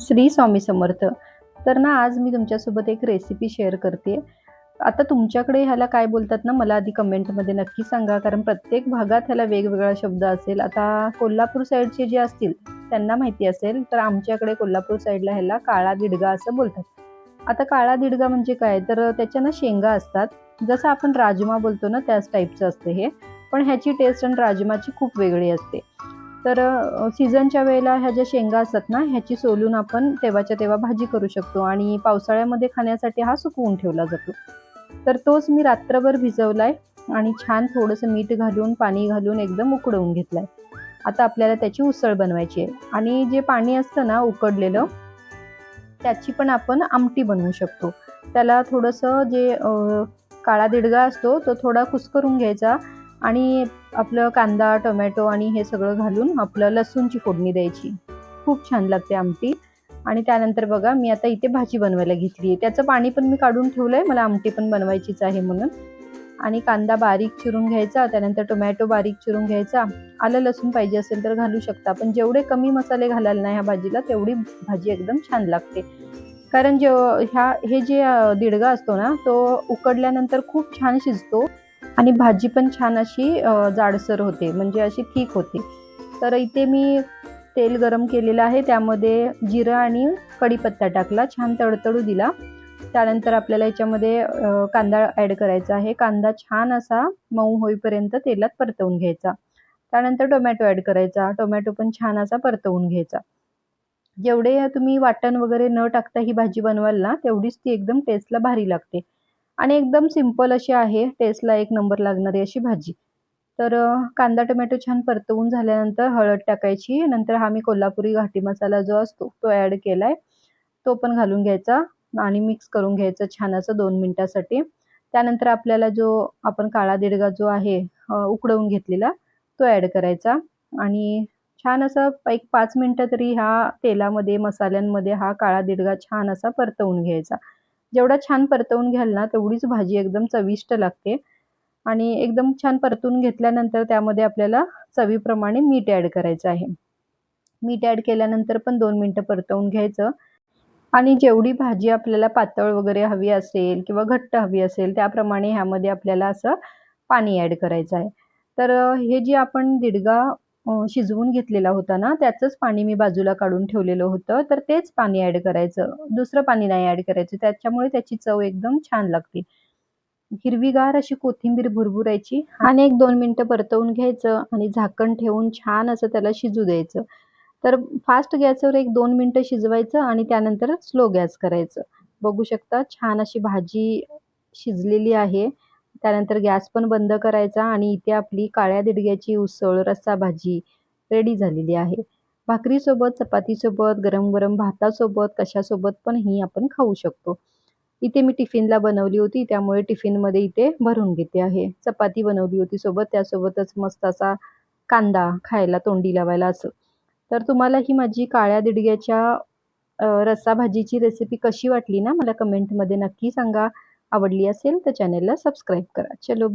श्री स्वामी समर्थ. तर ना आज मी तुमच्यासोबत एक रेसिपी शेअर करते. आता तुमच्याकडे ह्याला काय बोलतात ना मला आधी कमेंटमध्ये नक्की सांगा कारण प्रत्येक भागात ह्याला वेगवेगळा शब्द असेल. आता कोल्हापूर साईडचे जे असतील त्यांना माहिती असेल तर आमच्याकडे कोल्हापूर साईडला ह्याला काळा दिडगा असं बोलतात. आता काळा दिडगा म्हणजे काय? तर त्याच्या ना शेंगा असतात. जसं आपण राजमा बोलतो ना त्याच टाईपचं असतं हे. पण ह्याची टेस्ट आणि राजमाची खूप वेगळी असते. तर सीझनच्या वेळेला ह्या ज्या शेंगा असतात ना ह्याची सोलून आपण तेव्हाच्या तेव्हा भाजी करू शकतो आणि पावसाळ्यामध्ये खाण्यासाठी हा सुकवून ठेवला जातो. तर तोच मी रात्रभर भिजवलाय आणि छान थोडंसं मीठ घालून पाणी घालून एकदम उकडवून घेतलाय. आता आपल्याला त्याची उसळ बनवायची आहे आणि जे पाणी असतं ना उकडलेलं त्याची पण आपण आमटी बनवू शकतो. त्याला थोडंसं जे काळा दिडगा असतो तो थोडा कुस्करून घ्यायचा आणि आपलं कांदा टोमॅटो आणि हे सगळं घालून आपलं लसूणची फोडणी द्यायची. खूप छान लागते आमटी. आणि त्यानंतर बघा मी आता इथे भाजी बनवायला घेतली आहे. त्याचं पाणी पण मी काढून ठेवलं आहे मला आमटी पण बनवायचीच आहे म्हणून. आणि कांदा बारीक चिरून घ्यायचा त्यानंतर टोमॅटो बारीक चिरून घ्यायचा. आलं लसूण पाहिजे असेल तर घालू शकता. पण जेवढे कमी मसाले घालाल ना ह्या भाजीला तेवढी भाजी एकदम छान लागते. कारण जे ह्या हे जे दिडगा असतो ना तो उकडल्यानंतर खूप छान शिजतो. आणि भाजी पण छान अशी जाडसर होते म्हणजे अशी ठीक होते. तर इथे मी तेल गरम केलेलं आहे त्यामध्ये जिरं आणि कढीपत्ता टाकला छान तडतडू दिला. त्यानंतर आपल्याला याच्यामध्ये कांदा ॲड करायचा आहे. कांदा छान असा मऊ होईपर्यंत तेलात परतवून घ्यायचा. त्यानंतर टोमॅटो ॲड करायचा. टोमॅटो पण छान असा परतवून घ्यायचा. जेवढे तुम्ही वाटण वगैरे न टाकता ही भाजी बनवाल ना तेवढीच ती एकदम टेस्टला भारी लागते. आणि एकदम सिंपल अशी आहे. टेस्टला एक नंबर लागणारी अशी भाजी. तर कांदा टोमॅटो छान परतवून झाल्यानंतर हळद टाकायची. नंतर हा मी कोल्हापुरी घाटी मसाला जो असतो तो ॲड केला आहे तो पण घालून घ्यायचा आणि मिक्स करून घ्यायचं छान असं दोन मिनटासाठी. त्यानंतर आपल्याला जो आपण काळा दिडगा जो आहे उकडवून घेतलेला तो ॲड करायचा. आणि छान असा एक पाच मिनटं तरी ह्या तेलामध्ये मसाल्यांमध्ये हा काळा दिडगा छान असा परतवून घ्यायचा. जेवढा छान परतवून घ्याल ना तेवढीच भाजी एकदम चविष्ट लागते. आणि एकदम छान परतून घेतल्यानंतर त्यामध्ये आपल्याला चवीप्रमाणे मीठ ॲड करायचं आहे. मीठ ॲड केल्यानंतर पण दोन मिनटं परतवून घ्यायचं. आणि जेवढी भाजी आपल्याला पातळ वगैरे हवी असेल किंवा घट्ट हवी असेल त्याप्रमाणे ह्यामध्ये आपल्याला असं पाणी ॲड करायचं आहे. तर हे जे आपण दिडगा शिजवून घेतलेला होता ना त्याचंच पाणी मी बाजूला काढून ठेवलेलं होतं. तर तेच पाणी ॲड करायचं. दुसरं पाणी नाही ॲड करायचं. त्याच्यामुळे त्याची चव एकदम छान लागते. हिरवीगार अशी कोथिंबीर भुरभुरायची. आणि एक दोन मिनटं परतवून घ्यायचं आणि झाकण ठेवून छान असं त्याला शिजू द्यायचं. तर फास्ट गॅसवर एक दोन मिनटं शिजवायचं आणि त्यानंतर स्लो गॅस करायचं. बघू शकता छान अशी भाजी शिजलेली आहे. त्यानंतर गॅस पण बंद करायचा आणि इथे आपली काळ्या दिडग्याची उसळ रस्सा भाजी रेडी झालेली आहे. भाकरीसोबत चपातीसोबत गरम गरम भातासोबत कशासोबत पण ही आपण खाऊ शकतो. इथे मी टिफिनला बनवली होती त्यामुळे टिफिनमध्ये इथे भरून घेते आहे. चपाती बनवली होती सोबत त्यासोबतच मस्त असा कांदा खायला तोंडी लावायला असं. तर तुम्हाला ही माझी काळ्या दिडग्याच्या रस्सा भाजीची रेसिपी कशी वाटली ना मला कमेंटमध्ये नक्की सांगा. आवडली असेल तर चॅनेलला सबस्क्राईब करा. चलो